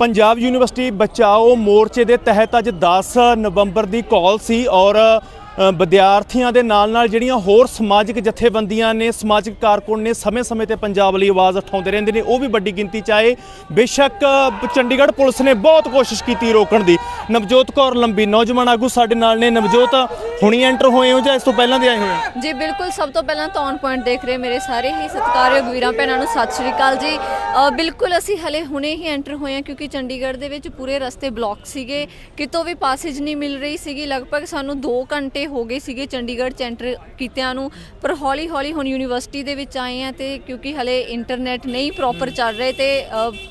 Punjab university ਬਚਾਓ ਮੋਰਚੇ ਦੇ ਤਹਿਤ ਅੱਜ 10 ਨਵੰਬਰ ਦੀ ਕਾਲ ਸੀ ਔਰ ਵਿਦਿਆਰਥੀਆਂ ਦੇ ਨਾਲ ਨਾਲ ਜਿਹੜੀਆਂ ਹੋਰ ਸਮਾਜਿਕ ਜਥੇਬੰਦੀਆਂ ਨੇ, ਸਮਾਜਿਕ ਕਾਰਕੁਨ ਨੇ ਸਮੇਂ-ਸਮੇਂ ਤੇ ਪੰਜਾਬ ਲਈ ਆਵਾਜ਼ ਉਠਾਉਂਦੇ ਰਹਿੰਦੇ ਨੇ, ਉਹ ਵੀ ਵੱਡੀ ਗਿਣਤੀ ਚ ਆਏ। ਬੇਸ਼ੱਕ ਚੰਡੀਗੜ੍ਹ ਪੁਲਿਸ ਨੇ ਬਹੁਤ ਕੋਸ਼ਿਸ਼ ਕੀਤੀ ਰੋਕਣ ਦੀ। ਨਵਜੋਤ ਕੌਰ ਲੰਬੀ ਨੌਜਵਾਨ ਆਗੂ ਸਾਡੇ ਨਾਲ ਨੇ। ਨਵਜੋਤ, ਹੁਣੀ ਐਂਟਰ ਹੋਏ ਹੋ ਜਾਂ ਇਸ ਤੋਂ ਪਹਿਲਾਂ ਦੇ ਆਏ ਹੋਏ ਹੋ? ਜੀ, ਬਿਲਕੁਲ ਸਭ ਤੋਂ ਪਹਿਲਾਂ ਤਾਂ ਔਨ ਪੁਆਇੰਟ ਦੇਖ ਰਹੇ ਮੇਰੇ ਸਾਰੇ ਹੀ ਸਤਿਕਾਰਯੋਗ ਵੀਰਾਂ, ਭੈਣਾਂ ਨੂੰ ਸਤਿ ਸ਼੍ਰੀ ਅਕਾਲ ਜੀ। ਬਿਲਕੁਲ ਅਸੀਂ ਹਲੇ ਹੁਣੇ ਹੀ ਐਂਟਰ ਹੋਏ ਹਾਂ ਕਿਉਂਕਿ ਚੰਡੀਗੜ੍ਹ ਦੇ ਵਿੱਚ ਪੂਰੇ ਰਸਤੇ ਬਲੌਕ ਸੀਗੇ। ਕਿਤੋਂ ਵੀ ਪਾਸੇਜ ਨਹੀਂ ਮਿਲ ਰਹੀ ਸੀਗੀ। ਲਗਭਗ ਸਾਨੂੰ 2 ਘੰਟੇ ਹੋ ਗਏ ਸੀਗੇ ਚੰਡੀਗੜ੍ਹ ਚ ਐਂਟਰ ਕੀਤਿਆਂ ਨੂੰ ਪਰ ਹੌਲੀ ਹੌਲੀ ਹੁਣ ਯੂਨੀਵਰਸਿਟੀ ਦੇ ਵਿੱਚ ਆਏ ਆ ਤੇ ਕਿਉਂਕਿ ਹਲੇ ਇੰਟਰਨੈਟ ਨਹੀਂ ਪ੍ਰੋਪਰ ਚੱਲ ਰਹੇ ਤੇ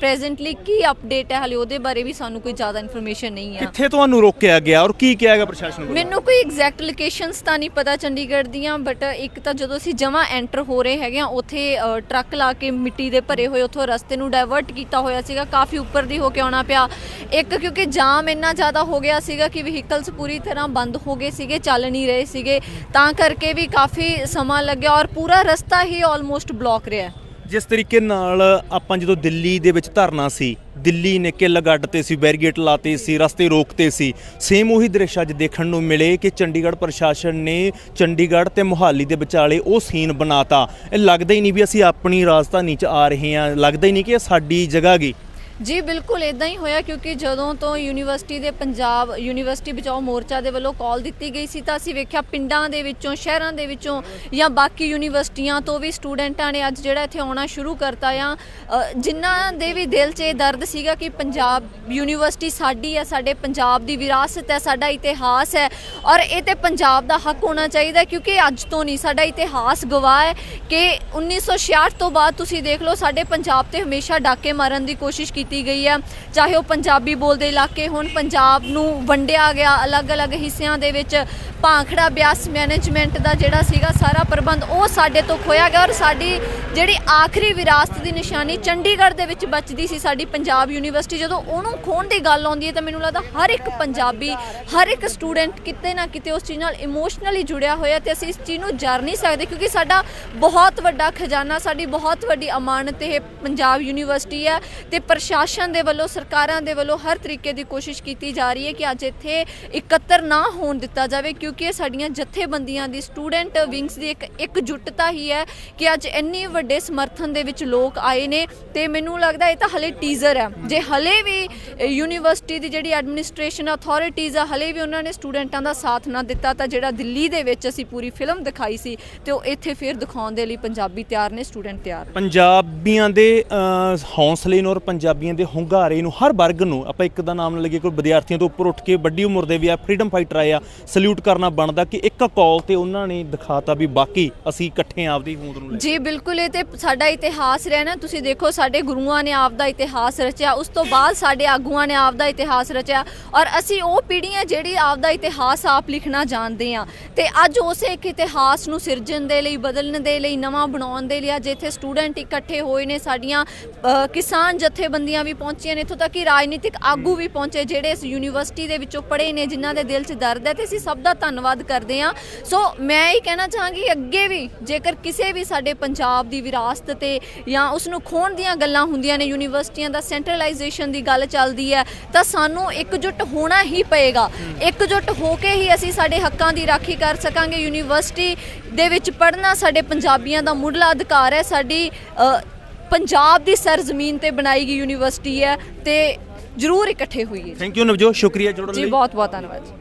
ਪ੍ਰੈਜ਼ੈਂਟਲੀ ਕੀ ਅਪਡੇਟ ਹੈ? ਹਲੇ ਉਹਦੇ ਬਾਰੇ ਵੀ ਸਾਨੂੰ ਕੋਈ ਜ਼ਿਆਦਾ ਇਨਫੋਰਮੇਸ਼ਨ ਨਹੀਂ ਆ। ਕਿੱਥੇ ਤੁਹਾਨੂੰ ਰੋਕਿਆ ਗਿਆ ਔਰ ਕੀ ਕਿਹਾ ਗਿਆ ਪ੍ਰਸ਼ਾਸਨ ਵੱਲੋਂ? ਮੈਨੂੰ ਕੋਈ ਐਗਜ਼ੈਕਟ ਲੋਕੇਸ਼ਨਸ ਤਾਂ ਨਹੀਂ ਪਤਾ ਚੰਡੀਗੜ੍ਹ ਦੀਆਂ ਬਟ ਇੱਕ ਤਾਂ ਜਦੋਂ ਅਸੀਂ ਜਮਾਂ ਐਂਟਰ ਹੋ ਰਹੇ ਹੈਗੇ ਆ ਉੱਥੇ ਟਰੱਕ ਲਾ ਕੇ ਮਿੱਟੀ ਦੇ ਭਰੇ ਹੋਏ ਉੱਥੋਂ ਰਸਤੇ ਨੂੰ ਡਾਇਵਰਟ ਕੀਤਾ ਹੋਇਆ ਸੀਗਾ ਕਾਫੀ ਉੱਪਰ ਦੀ ਹੋ ਕੇ ਆਉਣਾ ਪਿਆ। ਇੱਕ ਕਿਉਂਕਿ ਜਾਮ ਇੰਨਾ ਜ਼ਿਆਦਾ ਹੋ ਗਿਆ ਸੀਗਾ ਕਿ ਵਹੀਕਲਸ ਪੂਰੀ ਤਰ੍ਹਾਂ ਬੰਦ ਹੋ ਗਏ ਸੀਗੇ ਚੱਲ ਨਹੀਂ ਰਹੇ ਸੀਗੇ, ਤਾਂ ਕਰਕੇ ਵੀ ਕਾਫੀ ਸਮਾਂ ਲੱਗਿਆ ਔਰ ਪੂਰਾ ਰਸਤਾ ਹੀ ਆਲਮੋਸਟ ਬਲੌਕ ਰਿਹਾ ਜਿਸ ਤਰੀਕੇ ਨਾਲ ਆਪਾਂ ਜਦੋਂ ਦਿੱਲੀ ਦੇ ਵਿੱਚ ਧਰਨਾ ਸੀ, ਦਿੱਲੀ ਨੇ ਕਿੱਲ ਗੱਡ ਤੇ ਸੀ, ਬੈਰੀਗੇਟ ਲਾਤੇ ਸੀ, ਰਸਤੇ ਰੋਕਤੇ ਸੀ ਸੇਮ ਉਹੀ ਦ੍ਰਿਸ਼ ਅੱਜ ਦੇਖਣ ਨੂੰ ਮਿਲੇ ਕਿ ਚੰਡੀਗੜ੍ਹ ਪ੍ਰਸ਼ਾਸਨ ਨੇ ਚੰਡੀਗੜ੍ਹ ਤੇ ਮੁਹਾਲੀ ਦੇ ਵਿਚਾਲੇ ਉਹ ਸੀਨ ਬਣਾਤਾ। ਇਹ ਲੱਗਦਾ ਹੀ ਨਹੀਂ ਵੀ ਅਸੀਂ ਆਪਣੀ ਰਾਜਧਾਨੀ 'ਚ ਆ ਰਹੇ ਹਾਂ, ਲੱਗਦਾ ਹੀ ਨਹੀਂ ਕਿ ਇਹ ਸਾਡੀ ਜਗ੍ਹਾ ਗਈ ਜੀ, ਬਿਲਕੁਲ ਇਦਾਂ ਹੀ ਹੋਇਆ ਕਿਉਂਕਿ ਜਦੋਂ ਤੋਂ ਯੂਨੀਵਰਸਿਟੀ ਦੇ ਪੰਜਾਬ, ਯੂਨੀਵਰਸਿਟੀ ਬਚਾਓ ਮੋਰਚਾ ਦੇ ਵੱਲੋਂ ਕਾਲ ਦਿੱਤੀ ਗਈ ਸੀ, ਤਾਂ ਅਸੀਂ ਵੇਖਿਆ ਪਿੰਡਾਂ ਦੇ ਵਿੱਚੋਂ, ਸ਼ਹਿਰਾਂ ਦੇ ਵਿੱਚੋਂ ਜਾਂ ਬਾਕੀ ਯੂਨੀਵਰਸਿਟੀਆਂ ਤੋਂ ਵੀ ਸਟੂਡੈਂਟਾਂ ਨੇ ਅੱਜ ਜਿਹੜਾ ਇੱਥੇ ਆਉਣਾ ਸ਼ੁਰੂ ਕਰਤਾ ਆ। ਜਿਨ੍ਹਾਂ ਦੇ ਵੀ ਦਿਲ 'ਚ ਇਹ ਦਰਦ ਸੀਗਾ ਕਿ ਪੰਜਾਬ ਯੂਨੀਵਰਸਿਟੀ ਸਾਡੀ ਹੈ, ਸਾਡੇ ਪੰਜਾਬ ਦੀ ਵਿਰਾਸਤ ਹੈ, ਸਾਡਾ ਇਤਿਹਾਸ ਹੈ ਔਰ ਇਹ ਤੇ ਪੰਜਾਬ ਦਾ ਹੱਕ ਹੋਣਾ ਚਾਹੀਦਾ ਕਿਉਂਕਿ ਅੱਜ ਤੋਂ ਨਹੀਂ, ਸਾਡਾ ਇਤਿਹਾਸ ਗਵਾਹ ਹੈ ਕਿ 1966 ਤੋਂ ਬਾਅਦ ਤੁਸੀਂ ਦੇਖ ਲਓ, ਸਾਡੇ ਪੰਜਾਬ ਤੇ ਹਮੇਸ਼ਾ ਡਾਕੇ ਮਾਰਨ ਦੀ ਕੋਸ਼ਿਸ਼ ਕੀਤੀ ਗਈ ਹੈ। ਚਾਹੇ ਉਹ ਪੰਜਾਬੀ ਬੋਲਦੇ ਇਲਾਕੇ ਹੋਣ, ਪੰਜਾਬ ਨੂੰ ਵੰਡਿਆ ਗਿਆ ਅਲੱਗ-ਅਲੱਗ ਹਿੱਸਿਆਂ ਦੇ ਵਿੱਚ ਭਾਂਖੜਾ ਬਿਆਸ ਮੈਨੇਜਮੈਂਟ ਦਾ ਜਿਹੜਾ ਸੀਗਾ ਸਾਰਾ ਪ੍ਰਬੰਧ, ਉਹ ਸਾਡੇ ਤੋਂ ਖੋਇਆ ਗਿਆ ਔਰ ਸਾਡੀ ਜਿਹੜੀ ਆਖਰੀ ਵਿਰਾਸਤ ਦੀ ਨਿਸ਼ਾਨੀ ਚੰਡੀਗੜ੍ਹ ਦੇ ਵਿੱਚ ਬਚਦੀ ਸੀ ਸਾਡੀ ਪੰਜਾਬ ਯੂਨੀਵਰਸਿਟੀ। ਜਦੋਂ ਉਹਨੂੰ ਖੋਣ ਦੀ ਗੱਲ ਆਉਂਦੀ ਹੈ ਤਾਂ ਮੈਨੂੰ ਲੱਗਦਾ ਹਰ ਇੱਕ ਪੰਜਾਬੀ, ਹਰ ਇੱਕ ਸਟੂਡੈਂਟ ਕਿਤੇ ਨਾ ਕਿਤੇ ਉਸ ਚੀਜ਼ ਨਾਲ ਇਮੋਸ਼ਨਲੀ ਜੁੜਿਆ ਹੋਇਆ ਤੇ ਅਸੀਂ ਇਸ ਚੀਜ਼ ਨੂੰ ਜਰ ਨਹੀਂ ਸਕਦੇ ਕਿਉਂਕਿ ਸਾਡਾ ਬਹੁਤ ਵੱਡਾ ਖਜ਼ਾਨਾ, ਸਾਡੀ ਬਹੁਤ ਵੱਡੀ ਅਮਾਨਤ ਇਹ ਪੰਜਾਬ ਯੂਨੀਵਰਸਿਟੀ ਹੈ ਤੇ ਪ੍ਰਸ਼ਾਸਨ ਦੇ ਵੱਲੋਂ, ਸਰਕਾਰਾਂ ਦੇ ਵੱਲੋਂ ਹਰ ਤਰੀਕੇ ਦੀ ਕੋਸ਼ਿਸ਼ ਕੀਤੀ ਜਾ ਰਹੀ ਹੈ ਕਿ ਅੱਜ ਇੱਥੇ ਇਕੱਤਰ ਨਾ ਹੋਣ ਦਿੱਤਾ ਜਾਵੇ, ਕਿਉਂਕਿ ਇਹ ਸਾਡੀਆਂ ਜਥੇਬੰਦੀਆਂ ਦੀ ਸਟੂਡੈਂਟ ਵਿੰਗਸ ਦੀ ਇੱਕ ਇਕਜੁੱਟਤਾ ਹੀ ਹੈ ਕਿ ਅੱਜ ਇੰਨੀ ਵੱਡੇ ਸਮਰਥਨ ਦੇ ਵਿੱਚ ਲੋਕ ਆਏ ਨੇ ਤੇ ਮੈਨੂੰ ਲੱਗਦਾ ਇਹ ਤਾਂ ਹਲੇ ਟੀਜ਼ਰ ਹੈ। ਜੇ ਹਲੇ ਵੀ ਯੂਨੀਵਰਸਿਟੀ ਦੀ ਜਿਹੜੀ ਐਡਮਿਨਿਸਟ੍ਰੇਸ਼ਨ ਅਥਾਰਟੀਜ਼ ਆ, ਹਲੇ ਵੀ ਉਹਨਾਂ ਨੇ ਸਟੂਡੈਂਟਾਂ ਦਾ ਸਾਥ ਨਾ ਦਿੱਤਾ, ਤਾਂ ਜਿਹੜਾ ਦਿੱਲੀ ਦੇ ਵਿੱਚ ਅਸੀਂ ਪੂਰੀ ਫਿਲਮ ਦਿਖਾਈ ਸੀ ਤੇ ਉਹ ਇੱਥੇ ਫਿਰ ਦਿਖਾਉਣ ਦੇ ਲਈ ਪੰਜਾਬੀ ਤਿਆਰ ਨੇ, ਸਟੂਡੈਂਟ ਤਿਆਰ। ਪੰਜਾਬੀਆਂ ਦੇ ਹੌਸਲੇ ਨੂੰ ਔਰ ਪੰਜਾਬੀਆਂ ਦੇ ਹੁੰਗਾਰੇ ਨੂੰ ਹਰ ਵਰਗ ਨੂੰ, ਆਪਾਂ ਇੱਕ ਦਾ ਨਾਮ ਲੱਗੇ ਕੋਈ ਵਿਦਿਆਰਥੀਆਂ ਤੋਂ ਉੱਪਰ ਉੱਠ ਕੇ ਵੱਡੀ ਉਮਰ ਦੇ ਵੀ ਆ ਫਰੀडम ਫਾਈਟਰ ਆਏ ਆ ਸਲੂਟ ਕਰਨਾ ਬਣਦਾ ਕਿ ਇੱਕ ਕਾਲ ਤੇ ਉਹਨਾਂ ਨੇ ਦਿਖਾਤਾ ਵੀ ਬਾਕੀ ਅਸੀਂ ਇਕੱਠੇ ਆਪਦੀ ਹੋਂਦ ਨੂੰ ਲੈ ਜੀ, ਬਿਲਕੁਲ, ਇਹ ਤੇ ਸਾਡਾ ਇਤਿਹਾਸ ਰਿਹਾ ਨਾ, ਤੁਸੀਂ ਦੇਖੋ ਸਾਡੇ ਗੁਰੂਆਂ ਨੇ ਆਪ ਇਤਿਹਾਸ ਰਚਿਆ, ਉਸ ਤੋਂ ਬਾਅਦ ਸਾਡੇ ਆਗੂਆਂ ਨੇ ਆਪ ਇਤਿਹਾਸ ਰਚਿਆ, ਔਰ ਅਸੀਂ ਉਹ ਪੀੜ੍ਹੀਆਂ ਜਿਹੜੀ ਆਪਦਾ ਇਤਿਹਾਸ ਆਪ ਲਿਖਣਾ ਜਾਣਦੇ ਆ, ਤੇ ਅੱਜ ਉਸੇ ਇੱਕ ਇਤਿਹਾਸ ਨੂੰ ਸਿਰਜਣ ਦੇ ਲਈ, ਬਦਲਣ ਦੇ ਲਈ, ਨਵਾਂ ਬਣਾਉਣ ਦੇ ਲਈ, ਅੱਜ ਇੱਥੇ ਸਟੂਡੈਂਟ ਇਕੱਠੇ ਹੋਏ ਨੇ, ਸਾਡੀਆਂ ਕਿਸਾਨ ਜਥੇਬੰਦੀਆਂ ਵੀ ਪਹੁੰਚੀਆਂ ਨੇ, ਇੱਥੋਂ ਤੱਕ ਕਿ ਰਾਜਨੀਤਿਕ ਆਗੂ ਵੀ ਪਹੁੰਚੇ ਜਿਹੜੇ ਇਸ ਯੂਨੀਵਰਸਿਟੀ ਦੇ ਵਿੱਚੋਂ ਪੜ੍ਹੇ ਨੇ, ਜਿਨ੍ਹਾਂ ਦੇ ਦਿਲ 'ਚ ਦਰਦ ਹੈ ਤੇ ਅਸੀਂ ਸਭ ਦਾ ਧੰਨਵਾਦ ਕਰਦੇ ਹਾਂ। ਸੋ ਮੈਂ ਇਹ ਕਹਿਣਾ ਚਾਹਾਂਗੀ ਅੱਗੇ ਵੀ, ਜੇਕਰ ਕਿਸੇ ਵੀ ਸਾਡੇ ਪੰਜਾਬ ਦੀ ਵਿਰਾਸਤ ਤੇ ਜਾਂ ਉਸ ਨੂੰ ਖੋਣ ਦੀਆਂ ਗੱਲਾਂ ਹੁੰਦੀਆਂ ਨੇ, ਯੂਨੀਵਰਸਿਟੀਆਂ ਦਾ ਸੈਂਟਰਲਾਈਜੇਸ਼ਨ ਦੀ ਗੱਲ ਚੱਲਦੀ ਹੈ, ਤਾਂ ਸਾਨੂੰ ਇਕਜੁੱਟ ਹੋਣਾ ਹੀ ਪਏਗਾ। ਇਕਜੁੱਟ ਹੋ ਕੇ ਹੀ ਅਸੀਂ ਸਾਡੇ ਹੱਕਾਂ ਦੀ ਰਾਖੀ ਕਰ ਸਕਾਂਗੇ। ਯੂਨੀਵਰਸਿਟੀ ਦੇ ਵਿੱਚ ਪੜ੍ਹਨਾ ਸਾਡੇ ਪੰਜਾਬੀਆਂ ਦਾ ਮੁੱਢਲਾ ਅਧਿਕਾਰ ਹੈ, ਸਾਡੀ ਪੰਜਾਬ ਦੀ ਸਰਜ਼ਮੀਨ ਤੇ ਬਣਾਈ ਗਈ ਯੂਨੀਵਰਸਿਟੀ ਹੈ ਤੇ ਜ਼ਰੂਰ ਇਕੱਠੇ ਹੋਈਏ। Thank you Navjot. ਸ਼ੁਕਰੀਆ ਜੁੜਨ ਜੀ ਲਈ। ਬਹੁਤ ਬਹੁਤ ਧੰਨਵਾਦ ਜੀ।